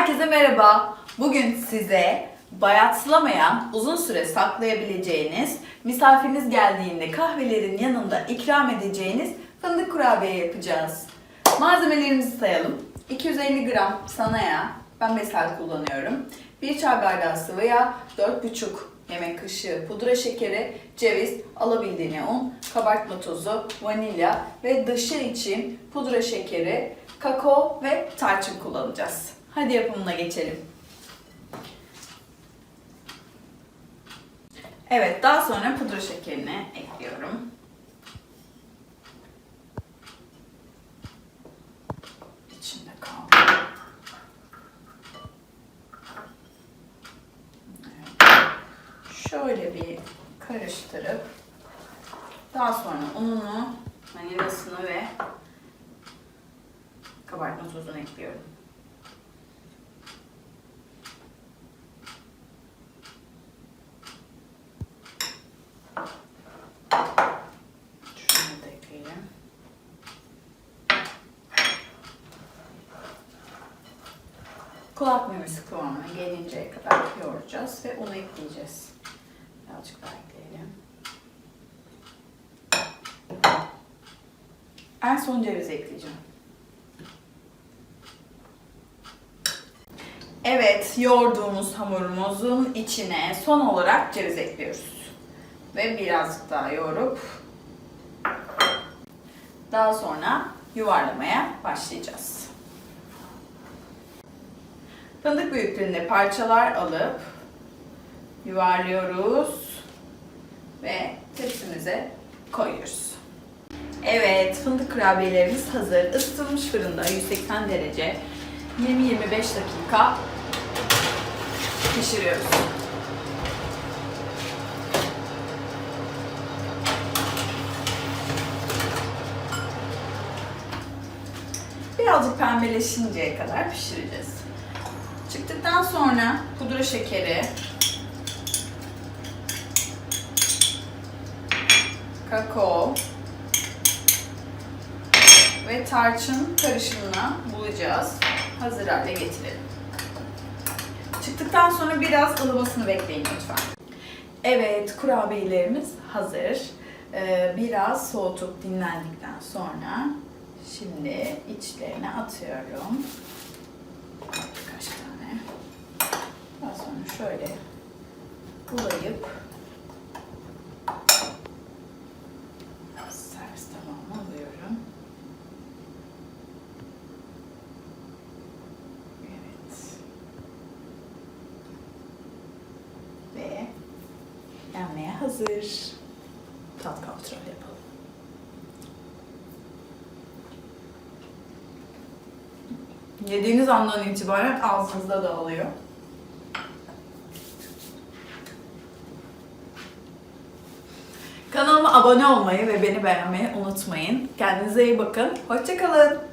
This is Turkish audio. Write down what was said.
Herkese merhaba. Bugün size bayatlamayan, uzun süre saklayabileceğiniz, misafiriniz geldiğinde kahvelerin yanında ikram edeceğiniz fındık kurabiye yapacağız. Malzemelerimizi sayalım. 250 gram sana yağ, ben besel kullanıyorum. 1 çay bardağı sıvı yağ, 4,5 yemek kaşığı pudra şekeri, ceviz, alabildiğine un, kabartma tozu, vanilya ve dışı için pudra şekeri, kakao ve tarçın kullanacağız. Hadi yapımına geçelim. Evet, daha sonra pudra şekerini ekliyorum. İçinde kaldı. Şöyle bir karıştırıp daha sonra ununu, vanilyasını ve kabartma tozunu ekliyorum. Kulak memesi kıvamına gelinceye kadar yoğuracağız ve unu ekleyeceğiz. Birazcık daha ekleyelim. En son ceviz ekleyeceğim. Evet, yoğurduğumuz hamurumuzun içine son olarak ceviz ekliyoruz. Ve birazcık daha yoğurup daha sonra yuvarlamaya başlayacağız. Fındık büyüklüğünde parçalar alıp yuvarlıyoruz ve tepsimize koyuyoruz. Evet, fındık kurabiyelerimiz hazır. Isıtılmış fırında 180 derece 20-25 dakika pişiriyoruz. Birazcık pembeleşinceye kadar pişireceğiz. Çıktıktan sonra pudra şekeri, kakao ve tarçın karışımına bulayacağız. Hazır hale getirelim. Çıktıktan sonra biraz ılımasını bekleyin lütfen. Evet, kurabiyelerimiz hazır. Ee, biraz soğutup dinlendikten sonra şimdi içlerine atıyorum. Birkaç tane. Daha sonra şöyle bulayıp servis tabağıma alıyorum. Evet. Ve yenmeye hazır. Tat kontrol yapalım. Yediğiniz andan itibaren ağzınızda dağılıyor. Kanalıma abone olmayı ve beni beğenmeyi unutmayın. Kendinize iyi bakın. Hoşçakalın.